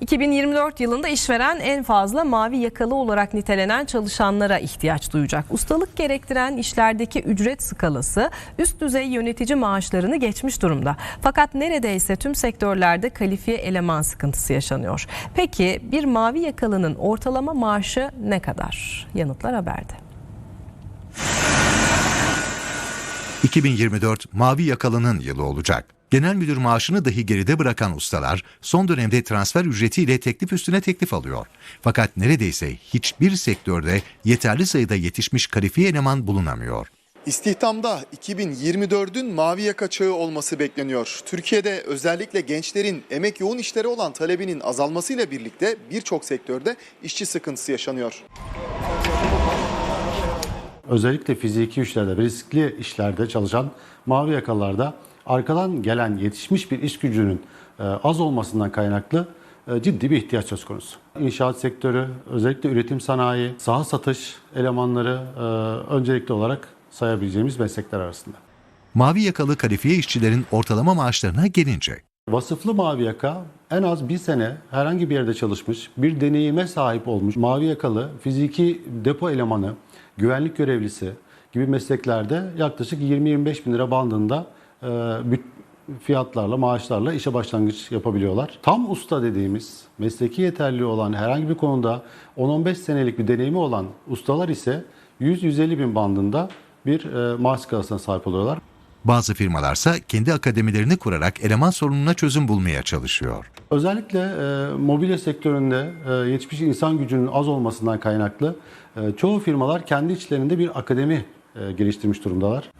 2024 yılında işveren en fazla mavi yakalı olarak nitelenen çalışanlara ihtiyaç duyacak. Ustalık gerektiren işlerdeki ücret skalası üst düzey yönetici maaşlarını geçmiş durumda. Fakat neredeyse tüm sektörlerde kalifiye eleman sıkıntısı yaşanıyor. Peki bir mavi yakalının ortalama maaşı ne kadar? Yanıtlar haberde. 2024 mavi yakalının yılı olacak. Genel müdür maaşını dahi geride bırakan ustalar son dönemde transfer ücretiyle teklif üstüne teklif alıyor. Fakat neredeyse hiçbir sektörde yeterli sayıda yetişmiş kalifiye eleman bulunamıyor. İstihdamda 2024'ün mavi yaka çağı olması bekleniyor. Türkiye'de özellikle gençlerin emek yoğun işlere olan talebinin azalmasıyla birlikte birçok sektörde işçi sıkıntısı yaşanıyor. özellikle fiziki işlerde, riskli işlerde çalışan mavi yakalarda arkadan gelen yetişmiş bir iş gücünün e, az olmasından kaynaklı e, ciddi bir ihtiyaç söz konusu. İnşaat sektörü, özellikle üretim sanayi, saha satış elemanları e, öncelikli olarak sayabileceğimiz meslekler arasında. Mavi yakalı kalifiye işçilerin ortalama maaşlarına gelince Vasıflı mavi yaka en az bir sene herhangi bir yerde çalışmış, bir deneyime sahip olmuş mavi yakalı fiziki depo elemanı, güvenlik görevlisi gibi mesleklerde yaklaşık 20-25 bin lira bandında fiyatlarla, maaşlarla işe başlangıç yapabiliyorlar. Tam usta dediğimiz, mesleki yeterli olan herhangi bir konuda 10-15 senelik bir deneyimi olan ustalar ise 100-150 bin bandında bir e, maaş skalasına sahip oluyorlar. bazı firmalarsa kendi akademilerini kurarak eleman sorununa çözüm bulmaya çalışıyor. Özellikle e, mobilya sektöründe e, yetişmiş insan gücünün az olmasından kaynaklı e, çoğu firmalar kendi içlerinde bir akademi e, geliştirmiş durumdalar.